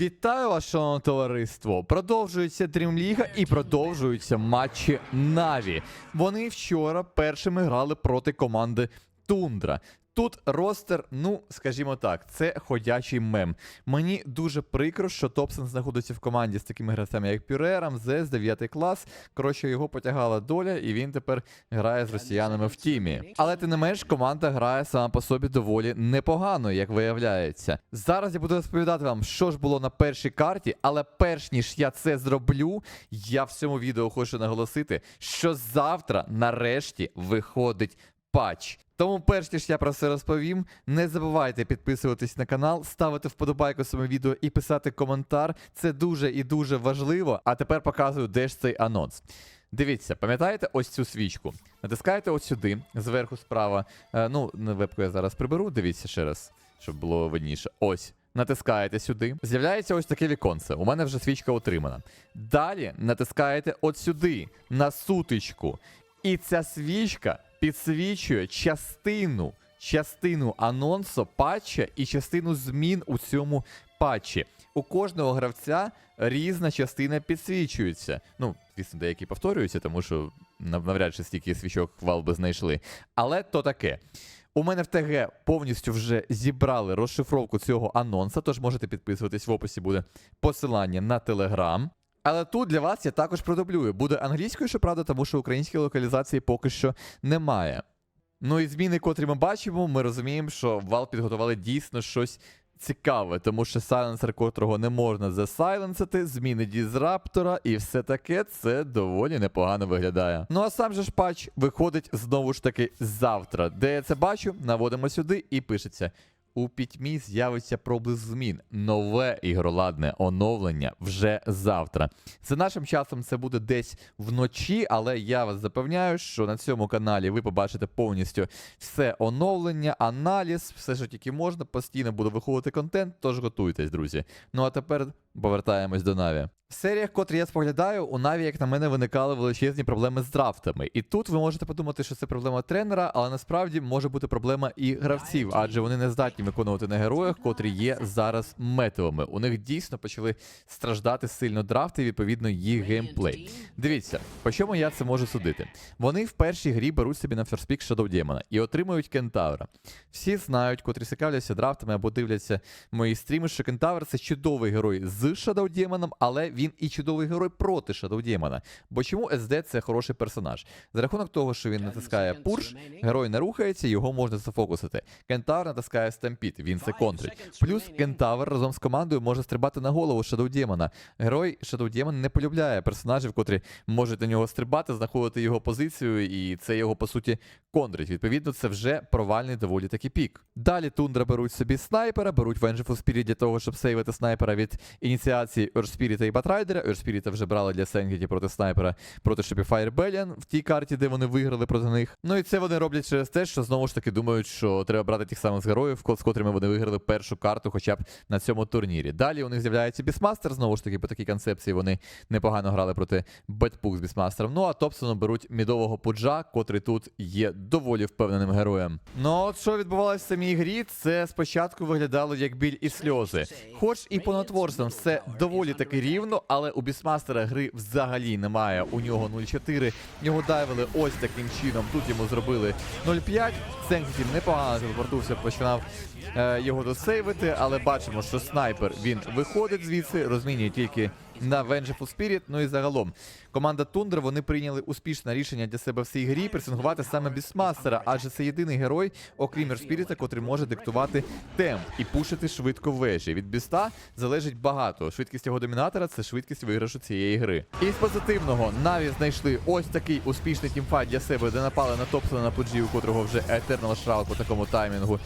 Вітаю вас, шановне товариство! Продовжується Дрімліга і продовжуються матчі Наві. Вони вчора першими грали проти команди Тундра. Тут ростер, ну скажімо так, це ходячий мем. Мені дуже прикро, що Топсон знаходиться в команді з такими гравцями, як Пюре, Рамзес, 9 клас. Коротше, його потягала доля, і він тепер грає з росіянами в тімі. Але тим не менш, команда грає сама по собі доволі непогано, як виявляється. Зараз я буду розповідати вам, що ж було на першій карті, але перш ніж я це зроблю, я в цьому відео хочу наголосити, що завтра нарешті виходить патч. Тому, перш ніж я про це розповім, не забувайте підписуватись на канал, ставити вподобайку своєму відео і писати коментар. Це дуже і дуже важливо. А тепер показую, де ж цей анонс. Дивіться, пам'ятаєте ось цю свічку? Натискаєте ось сюди, зверху справа. Е, ну, вебку я зараз приберу, дивіться ще раз, щоб було видніше. Ось. Натискаєте сюди. З'являється ось таке віконце. У мене вже свічка отримана. Далі натискаєте от сюди, на сутичку. І ця свічка підсвічує частину, частину анонсу патча і частину змін у цьому патчі. У кожного гравця різна частина підсвічується. Ну, звісно, деякі повторюються, тому що навряд чи стільки свічок вал би знайшли. Але то таке. У мене в ТГ повністю вже зібрали розшифровку цього анонса, тож можете підписуватись в описі буде посилання на Телеграм. Але тут для вас я також продублюю. Буде англійською, щоправда, тому що української локалізації поки що немає. Ну і зміни, котрі ми бачимо, ми розуміємо, що Valve підготували дійсно щось цікаве, тому що сайленсер, котрого не можна засайленсити, зміни дізраптора і все таке, це доволі непогано виглядає. Ну а сам же ж патч виходить знову ж таки завтра. Де я це бачу, наводимо сюди і пишеться. У пітьмі з'явиться проблиск змін. Нове ігроладне оновлення вже завтра. За нашим часом це буде десь вночі, але я вас запевняю, що на цьому каналі ви побачите повністю все оновлення, аналіз, все, що тільки можна. Постійно буде виходити контент, тож готуйтесь, друзі. Ну а тепер повертаємось до Наві. В серіях, котрі я споглядаю, у Наві, як на мене, виникали величезні проблеми з драфтами. І тут ви можете подумати, що це проблема тренера, але насправді може бути проблема і гравців, адже вони не здатні виконувати на героях, котрі є зараз метовими. У них дійсно почали страждати сильно драфти, і відповідно їх геймплей. Дивіться, по чому я це можу судити. Вони в першій грі беруть собі на ферспік Shadow Демона і отримують кентавра. Всі знають, котрі цікавляться драфтами або дивляться мої стріми, що кентавр це чудовий герой з Shadow Демоном, але він і чудовий герой проти Shadow Демона. Бо чому СД це хороший персонаж? За рахунок того, що він натискає пурш, герой не рухається, його можна зафокусити. Кентавр натискає стампіт, він це контрить. Плюс кентавр разом з командою може стрибати на голову Shadow Демона. Герой Shadow Демон не полюбляє персонажів, котрі можуть на нього стрибати, знаходити його позицію, і це його по суті контрить. Відповідно, це вже провальний доволі таки пік. Далі тундра беруть собі снайпера, беруть Vengeful Spirit для того, щоб сейвити снайпера від ініціації Earthspirit і Батрайдера. Earthspirit вже брали для Сенгіті проти снайпера проти Shopify Rebellion в тій карті, де вони виграли проти них. Ну і це вони роблять через те, що знову ж таки думають, що треба брати тих самих героїв, з котрими вони виграли першу карту, хоча б на цьому турнірі. Далі у них з'являється Бісмастер, знову ж таки, по такій концепції вони непогано грали проти Бетпук з Бісмастером. Ну а Топсону беруть мідового пуджа, котрий тут є доволі впевненим героєм. Ну от що відбувалося в самій грі, це спочатку виглядало як біль і сльози. Хоч і по натворствам все доволі таки рівно, але у Бісмастера гри взагалі немає. У нього 0,4. Його дайвили ось таким чином. Тут йому зробили 0,5. Сенсі непогано телепортувався, починав е, його досейвити, але бачимо, що снайпер він виходить звідси, розмінює тільки на Vengeful Spirit. Ну і загалом команда Тундра вони прийняли успішне рішення для себе в цій грі пресингувати саме Бісмастера, адже це єдиний герой, окрім Ерспіріта, котрий може диктувати темп і пушити швидко вежі. Від біста залежить багато. Швидкість його домінатора це швидкість виграшу цієї гри. І з позитивного Наві знайшли ось такий успішний тімфайт для себе, де напали на Топсона на Пуджі, у котрого вже Eternal Shroud по такому таймінгу.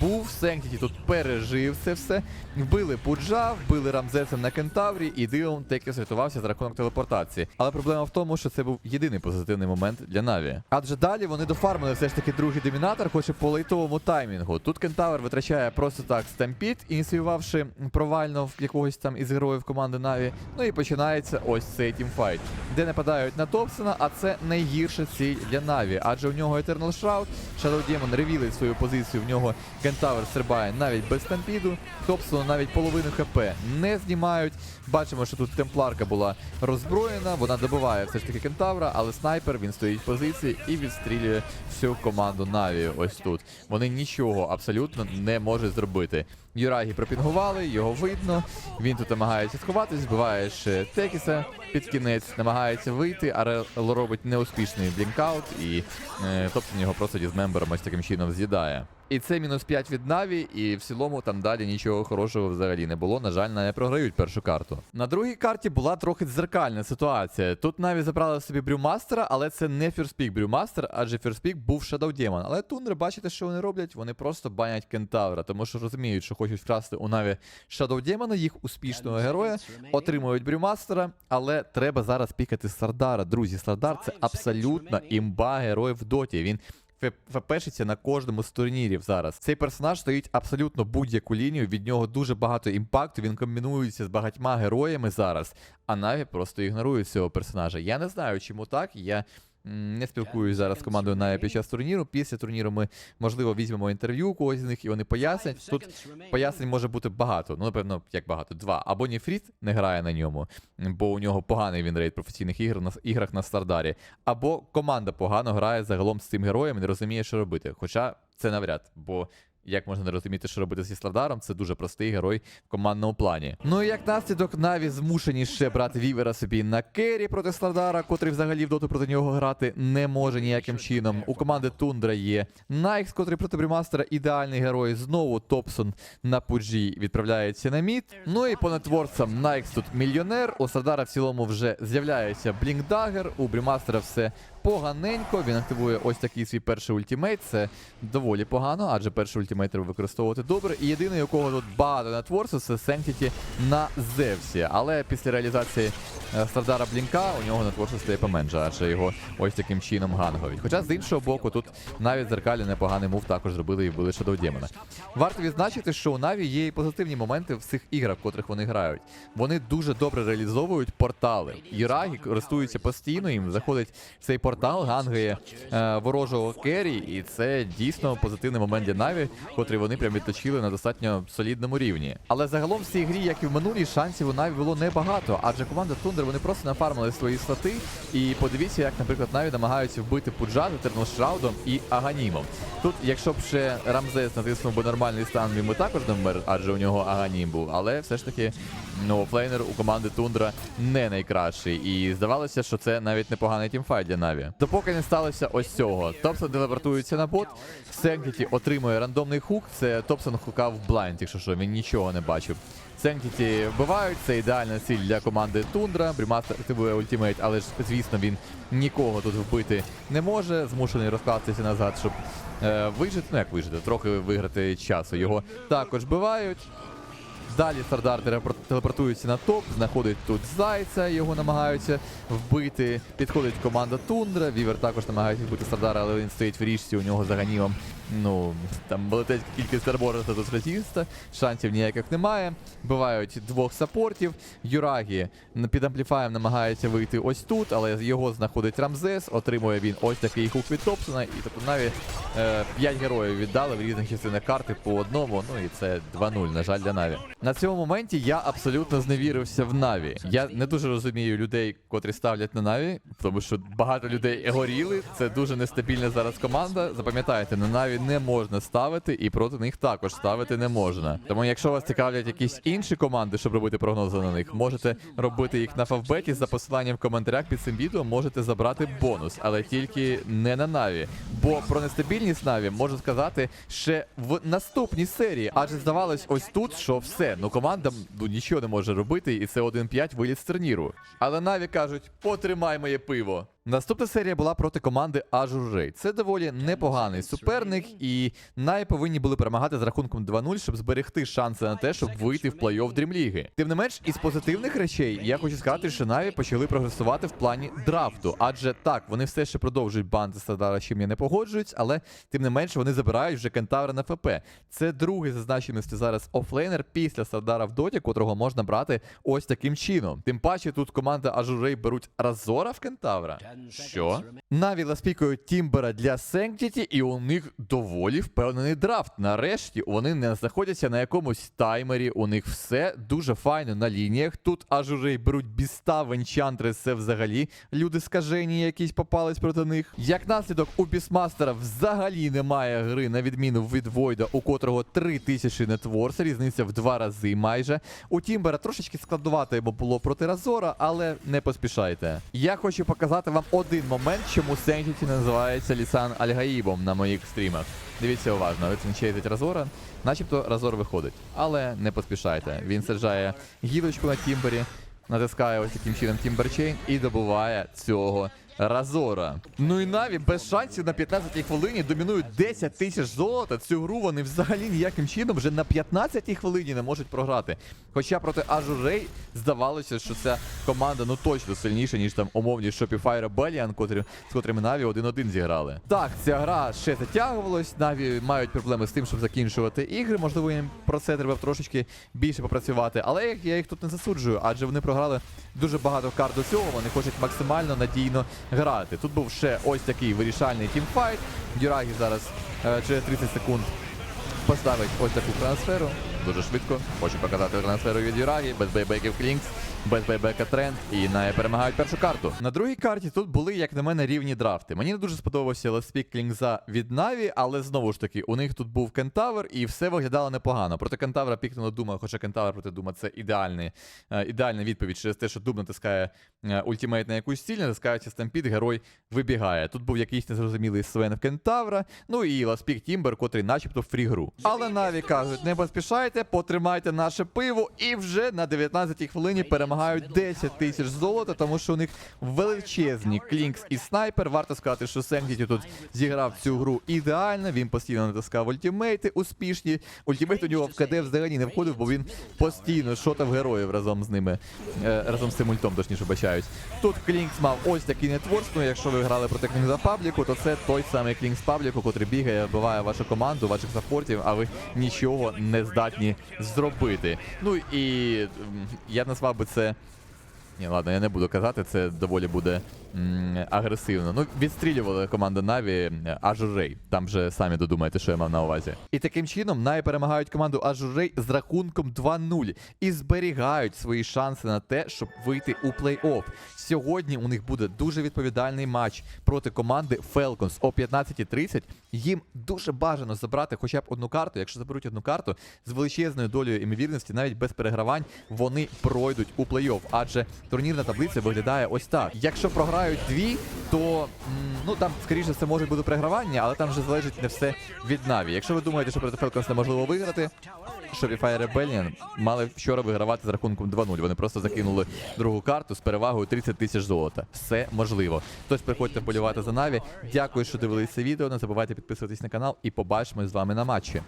Був Сенктіті тут пережив це все. Вбили Пуджа, вбили Рамзеса на Кентаврі, і дивимося. мінімум Текіс рятувався за рахунок телепортації. Але проблема в тому, що це був єдиний позитивний момент для Наві. Адже далі вони дофармили все ж таки другий домінатор, хоч і по лейтовому таймінгу. Тут Кентавр витрачає просто так стампід, ініціювавши провально в якогось там із героїв команди Наві. Ну і починається ось цей тімфайт, де нападають на Топсона, а це найгірша ціль для Наві, адже у нього Eternal Shroud, Shadow Demon ревілить свою позицію, в нього Кентавр стрибає навіть без стампіду, Топсону навіть половину ХП не знімають. Бачимо, що тут темпларка була роззброєна, вона добиває все ж таки кентавра, але снайпер він стоїть в позиції і відстрілює всю команду Наві. Ось тут. Вони нічого абсолютно не можуть зробити. Юрагі пропінгували, його видно. Він тут намагається сховатись, збиває ще Текіса під кінець, намагається вийти, але робить неуспішний блінкаут, і е, Топсон його просто дізмембером ось таким чином з'їдає. І це мінус 5 від Наві, і в цілому там далі нічого хорошого взагалі не було. На жаль, не програють першу карту. На другій карті була трохи дзеркальна ситуація. Тут Наві забрали собі брюмастера, але це не фірспік брюмастер, адже фірспік був Shadow Demon. Але тундри, бачите, що вони роблять? Вони просто банять кентавра, тому що розуміють, що хочуть вкрасти у Наві Shadow Demon, їх успішного героя, отримують брюмастера, але треба зараз пікати Сардара. Друзі, Сардар це абсолютно імба герой в доті. Він ФПшиться на кожному з турнірів зараз. Цей персонаж стоїть абсолютно будь-яку лінію. Від нього дуже багато імпакту. Він комбінується з багатьма героями зараз. А Наві просто ігнорує цього персонажа. Я не знаю, чому так. Я не спілкуюсь зараз з командою Наві під час турніру. Після турніру ми можливо візьмемо інтерв'ю когось з них, і вони пояснять. Тут пояснень може бути багато. Ну, напевно, як багато, два. Або Ніфріт не грає на ньому, бо у нього поганий він рейд професійних ігр на іграх на Стардарі. Або команда погано грає загалом з цим героєм і не розуміє, що робити. Хоча це навряд, бо. Як можна не розуміти, що робити зі Славдаром, це дуже простий герой в командному плані. Ну і як наслідок, Наві змушені ще брати Вівера собі на кері проти Славдара, котрий взагалі в доту проти нього грати не може ніяким чином. У команди Тундра є Найкс, котрий проти Брімастера ідеальний герой. Знову Топсон на пуджі відправляється на мід. Ну і по нетворцям Найкс тут мільйонер. У Славдара в цілому вже з'являється Блінкдагер. У Брімастера все поганенько. Він активує ось такий свій перший ультимейт. Це доволі погано, адже перший ультимейт треба використовувати добре. І єдиний, у кого тут багато нетворсу, це Сенктіті на Зевсі. Але після реалізації е, Сардара Блінка у нього нетворсу стає поменше, адже його ось таким чином гангові. Хоча з іншого боку, тут навіть зеркалі непоганий мув також зробили і вбили Shadow Демона. Варто відзначити, що у Наві є і позитивні моменти в цих іграх, в котрих вони грають. Вони дуже добре реалізовують портали. Юрагі користуються постійно, їм заходить цей портал, гангає е, ворожого керрі, і це дійсно позитивний момент для Наві, котрий вони прям відточили на достатньо солідному рівні. Але загалом в цій грі, як і в минулій, шансів у Наві було небагато, адже команда Тундер вони просто нафармили свої стати. І подивіться, як, наприклад, Наві намагаються вбити Пуджа з Терношраудом і Аганімом. Тут, якщо б ще Рамзес натиснув би нормальний стан, він би також не вмер, адже у нього Аганім був. Але все ж таки, ну, офлейнер у команди Тундра не найкращий. І здавалося, що це навіть непоганий тімфайт для Наві. Допоки не сталося ось цього. Топсон телепортується на бот, Сенкіті отримує рандомний хук. Це Топсон хукав блайнд, якщо що, він нічого не бачив. Сенкіті вбивають, це ідеальна ціль для команди Тундра. Брімастер активує ультимейт, але ж, звісно, він нікого тут вбити не може. Змушений розкластися назад, щоб е, вижити. Ну як вижити, трохи виграти часу. Його також вбивають. Далі Сардар телепортується на топ, знаходить тут зайця, його намагаються вбити. Підходить команда Тундра. Вівер також намагається вбити Сардара, але він стоїть в річці, у нього за ганімом. Ну, там велетенська кількість арбората тут резіста, шансів ніяких немає. Вбивають двох саппортів. Юрагі під ампліфаєм намагається вийти ось тут, але його знаходить Рамзес, отримує він ось такий хук від Топсона, і тобто навіть е, 5 героїв віддали в різних частинах карти по одному. Ну і це 2-0, на жаль, для Наві. На цьому моменті я абсолютно зневірився в Наві. Я не дуже розумію людей, котрі ставлять на Наві, тому що багато людей горіли. Це дуже нестабільна зараз команда. Запам'ятайте, на Наві не можна ставити, і проти них також ставити не можна. Тому, якщо вас цікавлять якісь інші команди, щоб робити прогнози на них, можете робити їх на фавбеті за посиланням в коментарях під цим відео. Можете забрати бонус, але тільки не на Наві. Бо про нестабільність Наві можу сказати ще в наступній серії. Адже здавалось, ось тут, що все, ну команда ну, нічого не може робити, і це 1-5 виліт з турніру. Але Наві кажуть, потримай моє пиво. Наступна серія була проти команди Ажурей. Це доволі непоганий суперник, і Най повинні були перемагати з рахунком 2-0, щоб зберегти шанси на те, щоб вийти в плей-офф Дрімліги. Тим не менш, із позитивних речей я хочу сказати, що Наві почали прогресувати в плані драфту. Адже так, вони все ще продовжують банди Сардара, з чим я не погоджуюсь, але тим не менш вони забирають вже кентавра на ФП. Це другий за значимості зараз офлейнер після Сардара в доті, котрого можна брати ось таким чином. Тим паче тут команда Ажурей беруть Разора в кентавра. Що? Наві ласпікують Тімбера для Сенктіті, і у них доволі впевнений драфт. Нарешті вони не знаходяться на якомусь таймері. У них все дуже файно на лініях. Тут ажурей беруть біста, венчантри, це взагалі люди скажені, якісь попались проти них. Як наслідок, у Бісмастера взагалі немає гри, на відміну від Войда, у котрого 3000 нетворс, різниця в два рази майже. У Тімбера трошечки складувати йому було проти Разора, але не поспішайте. Я хочу показати вам один момент, чому Сенчіті називається Лісан Альгаїбом на моїх стрімах. Дивіться уважно, він чейзить Разора, начебто Разор виходить. Але не поспішайте. Він саджає гілочку на Тімбері, натискає ось таким чином Тімберчейн і добуває цього Разора. Ну і Наві без шансів на 15-й хвилині домінують 10 тисяч золота. Цю гру вони взагалі ніяким чином вже на 15-й хвилині не можуть програти. Хоча проти Ажурей здавалося, що ця команда ну точно сильніша, ніж там умовні Shopify Rebellion, котрі, з котрими Наві 1-1 зіграли. Так, ця гра ще затягувалась. Наві мають проблеми з тим, щоб закінчувати ігри. Можливо, їм про це треба трошечки більше попрацювати. Але я їх тут не засуджую, адже вони програли дуже багато карт до цього. Вони хочуть максимально надійно грати. Тут був ще ось такий вирішальний тімфайт. Дюрагі зараз е, через 30 секунд поставить ось таку трансферу. Дуже швидко. Хочу показати трансферу від Дюрагі, без бейбеків Клінкс, без бейбека тренд і на перемагають першу карту. На другій карті тут були, як на мене, рівні драфти. Мені не дуже сподобався леспік Клінкса від Наві, але знову ж таки, у них тут був кентавр, і все виглядало непогано. Проти кентавра пікнула Дума, хоча кентавр проти Дума це ідеальний, е, ідеальна відповідь через те, що Дум натискає е, ультимейт на якусь ціль, натискаючи стампід, герой вибігає. Тут був якийсь незрозумілий Свен в кентавра, ну і ласпік Тімбер, котрий начебто фрі-гру. Але Наві кажуть, не поспішайте, потримайте наше пиво, і вже на 19-й хвилині перемагають 10 тисяч золота, тому що у них величезні клінкс і снайпер. Варто сказати, що Сенктіті тут зіграв цю гру ідеально. Він постійно натискав ультимейти успішні. Ультимейт у нього в КД взагалі не входив, бо він постійно шотав героїв разом з ними, е, разом з цим ультом, точніше бачають. Тут Клінкс мав ось такий нетворс. Ну, якщо ви грали проти Клінкса Пабліку, то це той самий Клінкс Пабліку, котрий бігає, вбиває вашу команду, ваших саппортів, а ви нічого не здатні зробити. Ну і я назвав би це. Ні, ладно, я не буду казати, це доволі буде агресивно. Ну, відстрілювали команда Наві Ажурей. Там же самі додумаєте, що я мав на увазі. І таким чином Наві перемагають команду Ажурей з рахунком 2-0 і зберігають свої шанси на те, щоб вийти у плей-офф. Сьогодні у них буде дуже відповідальний матч проти команди Falcons о 15.30. Їм дуже бажано забрати хоча б одну карту. Якщо заберуть одну карту з величезною долею імовірності, навіть без перегравань, вони пройдуть у плей-офф. Адже турнірна таблиця виглядає ось так. Якщо програють дві, то ну там скоріше все може бути перегравання, але там вже залежить не все від Наві. Якщо ви думаєте, що проти Falcons неможливо виграти, Shopify Rebellion мали вчора вигравати з рахунком 2-0. Вони просто закинули другу карту з перевагою 30 тисяч золота. Все можливо. Тож приходьте вболівати за Наві. Дякую, що дивилися відео. Не забувайте підписуватись на канал і побачимось з вами на матчі.